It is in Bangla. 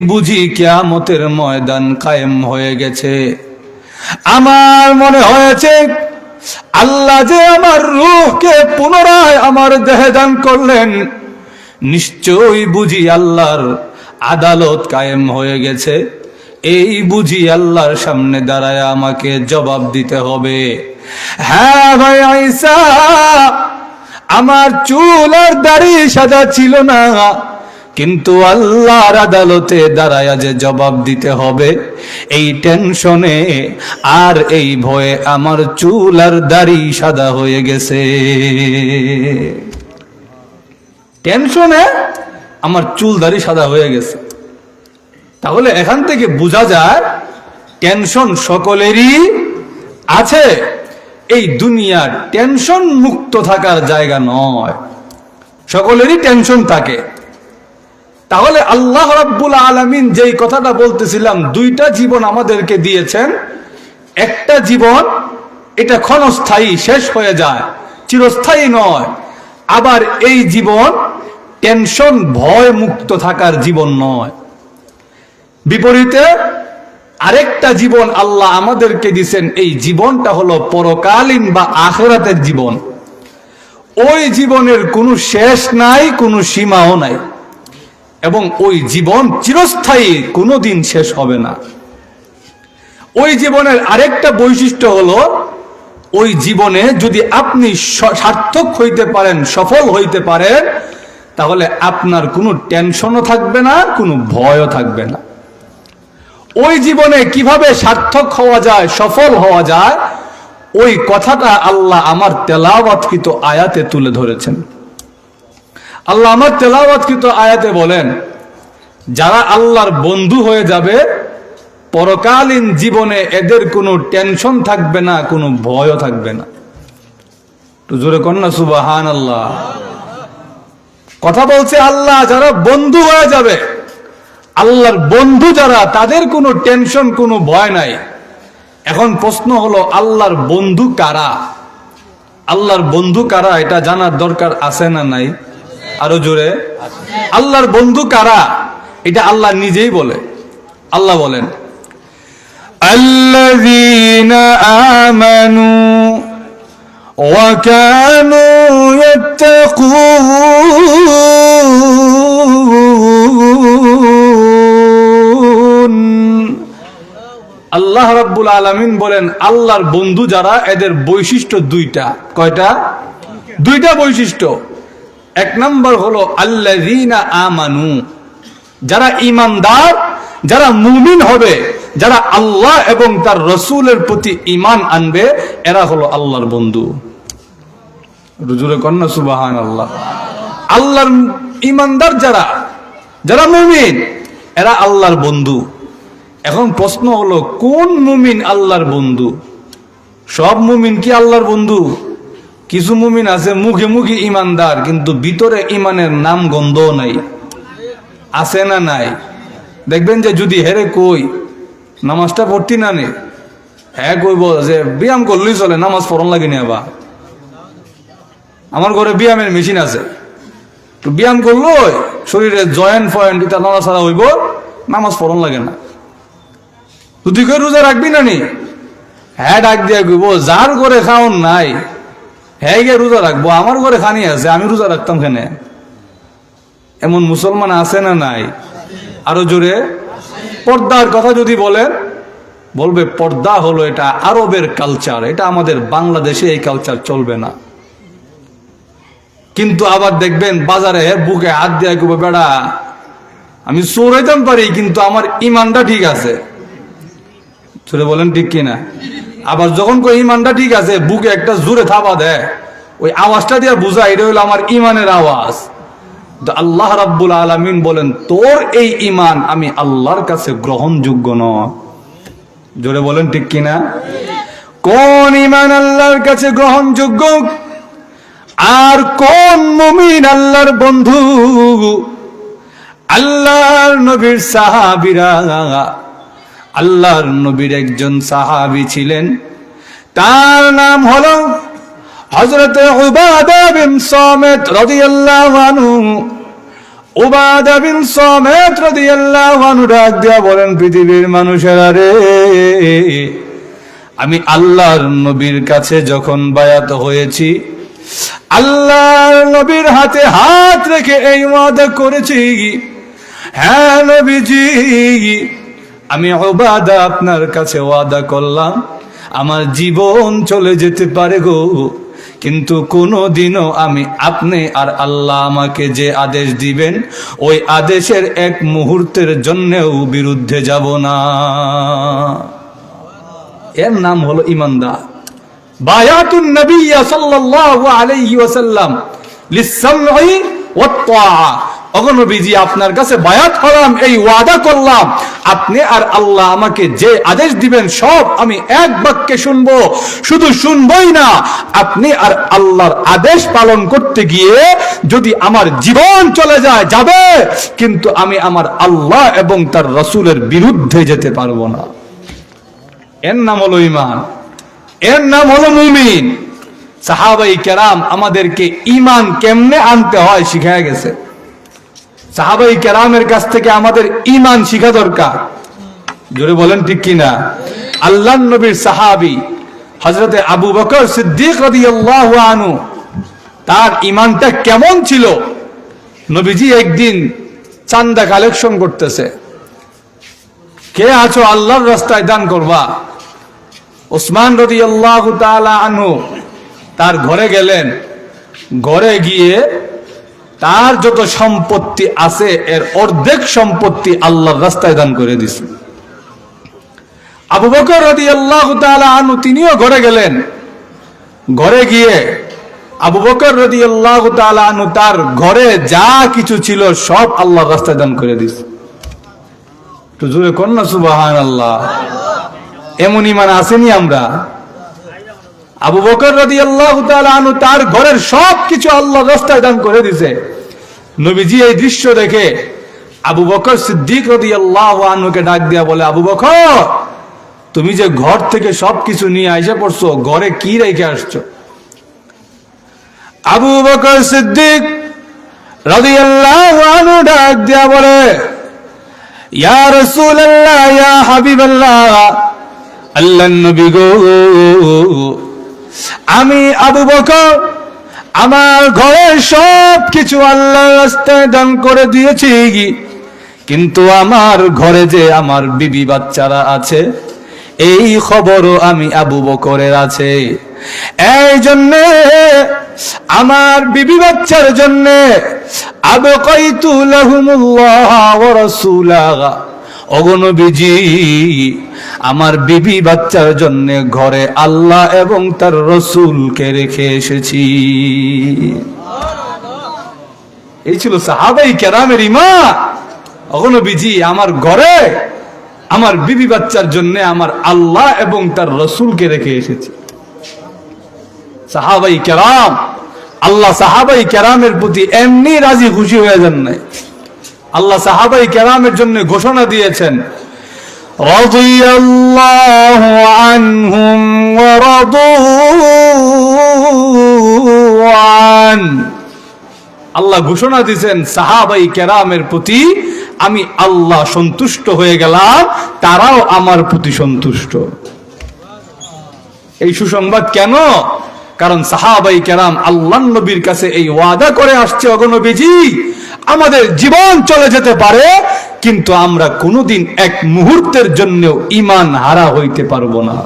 বুঝি কিয়ামতের ময়দান কায়েম হয়ে গেছে। আমার মনে হয়েছে, আল্লাহ যে আমার রূহকে পুনরায় আমার দেহে দান করলেন, নিশ্চয়ই বুঝি আল্লাহর আদালত কায়েম হয়ে গেছে। এই বুঝি আল্লাহর সামনে দাঁড়ায় আমাকে জবাব দিতে হবে। হ্যাঁ ভাই আইসা, আমার চুল আর দাড়ি সাদা ছিল না। কিন্তু আল্লাহর আদালতে দাঁড়ায় যে জবাব দিতে হবে, এই টেনশনে আর এই ভয়ে আমার চুল আর দাড়ি সাদা হয়ে গেছে। টেনশনে আমার চুল দাড়ি সাদা হয়ে গেছে। তাহলে এখান থেকে বোঝা যায়, টেনশন সকলেরই আছে। এই দুনিয়া টেনশন মুক্ত থাকার জায়গা নয়। সকলেরই টেনশন থাকে। তাহলে আল্লাহ রাব্বুল আলামিন যেই কথাটা বলতেছিলাম, দুইটা জীবন আমাদেরকে দিয়েছেন। একটা জীবন, এটা ক্ষণস্থায়ী, শেষ হয়ে যায়, চিরস্থায়ী নয়। আবার এই জীবন, টেনশন, ভয় মুক্ত থাকার জীবন নয়। বিপরীতে, আরেকটা জীবন আল্লাহ আমাদেরকে দিছেন এই জীবনটা হলো পরকালীন বা আখেরাতের জীবন। ওই জীবনের কোনো শেষ নাই, কোনো সীমাও নাই। এবং ওই জীবন চিরস্থায়ী, কোনোদিন শেষ হবে না। ওই জীবনের আরেকটা বৈশিষ্ট্য হলো, ওই জীবনে যদি আপনি সার্থক হইতে পারেন, সফল হইতে পারেন, তাহলে আপনার কোনো টেনশনও থাকবে না, কোনো ভয়ও থাকবে না। ওই জীবনে কীভাবে সার্থক হওয়া যায়, সফল হওয়া যায়, ওই কথাটা আল্লাহ আমার তেলাওয়াতকৃত আয়াতে তুলে ধরেছেন। আল্লাহ আমার তেলাওয়াতকৃত আয়াতে বলেন, যারা আল্লাহর বন্ধু হয়ে যাবে, পরকালীন জীবনে এদের কোনো টেনশন থাকবে না, কোনো ভয়ও থাকবে না। তো জোরে কন্যা সুবাহান আল্লাহ কথা বলছে আল্লাহ, যারা বন্ধু হয়ে যাবে, আল্লাহর বন্ধু যারা, তাদের কোনো টেনশন, কোনো ভয় নাই। এখন প্রশ্ন হলো, আল্লাহর বন্ধু কারা? আল্লাহর বন্ধু কারা, এটা জানার দরকার আছে না নাই? আরো জোরে আল্লাহর বন্ধু কারা এটা আল্লাহ নিজেই বলে আল্লাহ বলেন الذين آمنوا وكانوا يتقون আল্লাহ রাব্বুল আলামিন বলেন আল্লাহর বন্ধু যারা এদের বৈশিষ্ট্য দুইটা কয়টা দুইটা বৈশিষ্ট্য এক নম্বর হলো আল্লাযীনা আমানু। যারা ইমানদার যারা মুমিন হবে, যারা আল্লাহ এবং তার রসুলের প্রতি ইমান আনবে, এরা হলো আল্লাহর বন্ধু। রুজুরে কন্যা সুবাহান আল্লাহ আল্লাহর ইমানদার যারা যারা মুমিন, এরা আল্লাহর বন্ধু। এখন প্রশ্ন হলো, কোন মুমিন আল্লাহর বন্ধু? সব মুমিন কি আল্লাহর বন্ধু? কিছু মুমিন আছে, মুখে মুখে ইমানদার, কিন্তু ভিতরে ইমানের নাম গন্ধও নাই। আছে না নাই? দেখবেন যে যদি হেরে কই, নামাজটা পড়তি না নে? হ্যাঁ কইব যে ব্যায়াম করলেই চলে, নামাজ পড়ন লাগে নি আবার। আমার ঘরে ব্যায়ামের মেশিন আছে। তো ব্যায়াম করল শরীরে জয়েন্ট ফয়েন্ট এটা ছাড়া হইব, নামাজ পড়ন লাগে না। তুই কই রোজা রাখবি না নি? হ্যাঁ ডাক দিয়া কইব, যার ঘরে খাওন নাই হ্যাঁ গিয়ে রোজা রাখব, আমার ঘরে খানি আছে, আমি রোজা রাখতাম কেনে? এমন মুসলমান আছে না নাই? আরও জোরে, পর্দার কথা যদি বলেন, বলবে পর্দা হলো এটা আরবের কালচার এটা আমাদের বাংলাদেশে এই কালচার চলবে না। কিন্তু আবার দেখবেন বাজারে বুকে হাত দিয়ে কুবে বেড়া, আমি চোর হইতাম পারি, কিন্তু আমার ইমানটা ঠিক আছে। চলে বলেন ঠিক কিনা? আবার যখন কই ইমানটা ঠিক আছে, বুকে একটা জোরে থাবা দেয় ওই আওয়াজটা দিয়ে বুঝা, এটা হলো আমার ইমানের আওয়াজ। আল্লাহ রাব্বুল আলামিন বলেন, তোর এই ইমান আমি আল্লাহর কাছে গ্রহণযোগ্য নয়। জোরে বলেন ঠিক কিনা? কোন ইমান আল্লাহর কাছে গ্রহণযোগ্য? আর কোন মুমিন আল্লাহর বন্ধু? আল্লাহর নবীর সাহাবিরা আল্লাহর নবীর একজন সাহাবি ছিলেন। তার নাম হলো দিয়া বলেন, পৃথিবীর আমি আল্লাহর নবীর কাছে যখন বায়াত হয়েছি, আল্লাহর নবীর হাতে হাত রেখে এই ওয়াদা করেছি। হ্যাঁ নবীজি আমি ওবাদা আপনার কাছে ওয়াদা করলাম। আমার জীবন চলে যেতে পারে গো। কিন্তু কোনো দিনও আমি আপনি আর আল্লাহ আমাকে যে আদেশ দিবেন, ওই আদেশের এক মুহূর্তের জন্যেও বিরুদ্ধে যাব না। এর নাম হলো ইমানদার। বায়াতুন সাল্লাল্লাহু আলাইহি ওয়াসাল্লাম লিসসামঈ ওয়াত তাআ অগনবীজি আপনার কাছে বায়াত হলাম এই ওয়াদা করলাম। আপনি আর আল্লাহ আমাকে যে আদেশ দিবেন, সব আমি এক বাক্যে শুনব। শুধু শুনবই না, আপনি আর আল্লাহর আদেশ পালন করতে গিয়ে যদি আমার জীবন চলে যায়, যাবে। কিন্তু আমি আমার আল্লাহ এবং তার রসুলের বিরুদ্ধে যেতে পারব না। এর নাম হলো ইমান এর নাম হলো মুমিন। সাহাবাই কেরাম আমাদেরকে ইমান কেমনে আনতে হয় শিখায় গেছে। সাহাবাই কেরামের কাছ থেকে আমাদের ইমান শিখা দরকার। জোরে বলেন ঠিক কিনা? আল্লাহ নবীর সাহাবি হজরতে আবু বকর সিদ্দিক আনহু, তার ইমানটা কেমন ছিল? নবীজি একদিন চান্দা কালেকশন করতেছে। কে আছো আল্লাহর রাস্তায় দান করবা? ওসমান রদি আল্লাহ আনহু তার ঘরে গেলেন। ঘরে গিয়ে তার যত সম্পত্তি আছে, এর অর্ধেক সম্পত্তি আল্লাহর রাস্তায় দান করে দিছে। আবু বকর রদি আল্লাহ আনু তিনিও ঘরে গেলেন। ঘরে গিয়ে আবু বকর রদি আল্লাহ আনু তার ঘরে যা কিছু ছিল সব আল্লাহর রাস্তায় দান করে দিছে। তো জোরে কর না সুবাহান আল্লাহ এমন ইমান আসেনি আমরা? আবু বকর রাদি আল্লাহ তার ঘরের সব কিছু আল্লাহ রাস্তায় দান করে দিছে। নবীজি এই দৃশ্য দেখে আবু বকর সিদ্দিক রদি আল্লাহ আনুকে ডাক দিয়া বলে, আবু বকর, তুমি যে ঘর থেকে সব কিছু নিয়ে আইসা পড়ছো, ঘরে কি রেখে আসছো? আবু বকর সিদ্দিক রদি আল্লাহ আনু ডাক দিয়া বলে, ইয়া আল্লাহ ইয়া হাবিবাল্লাহ, আল্লাহর নবী গো আমি আবু বকর, আমার ঘরের সব কিছু আল্লাহর রাস্তায় দান করে দিয়েছি। কিন্তু আমার ঘরে যে আমার বিবি বাচ্চারা আছে, এই খবরও আমি আবু বকরের আছে। এই জন্যে, আমার বিবি বাচ্চার জন্যে, আবু কইতু লাহুমুল্লাহ ওয়া রাসূলাহ অগণবিজি আমার বিবি বাচ্চার জন্য ঘরে আল্লাহ এবং তার রসুলকে রেখে এসেছি। এই ছিল সাহাবাই কেরামের ইমা অগণবিজি আমার ঘরে আমার বিবি বাচ্চার জন্য আমার আল্লাহ এবং তার রসুলকে রেখে এসেছি। সাহাবাই কেরাম, আল্লাহ সাহাবাই কেরামের প্রতি এমনি রাজি খুশি হয়ে যান নাই। আল্লাহ সাহাবাই কেরামের জন্য ঘোষণা দিয়েছেন رضي الله عنهم ورضوا عن আল্লাহ ঘোষণা দিয়েছেন সাহাবাই কেরামের প্রতি আমি আল্লাহ সন্তুষ্ট হয়ে গেলাম তারাও আমার প্রতি সন্তুষ্ট এই সুসংবাদ কেন কারণ সাহাবাই কেরাম আল্লাহ নবীর কাছে এই ওয়াদা করে আসছে অগনবীজি আমাদের জীবন চলে যেতে পারে কিন্তু আমরা কোনোদিন এক মুহূর্তের জন্য ইমান হারা হইতে পারব না।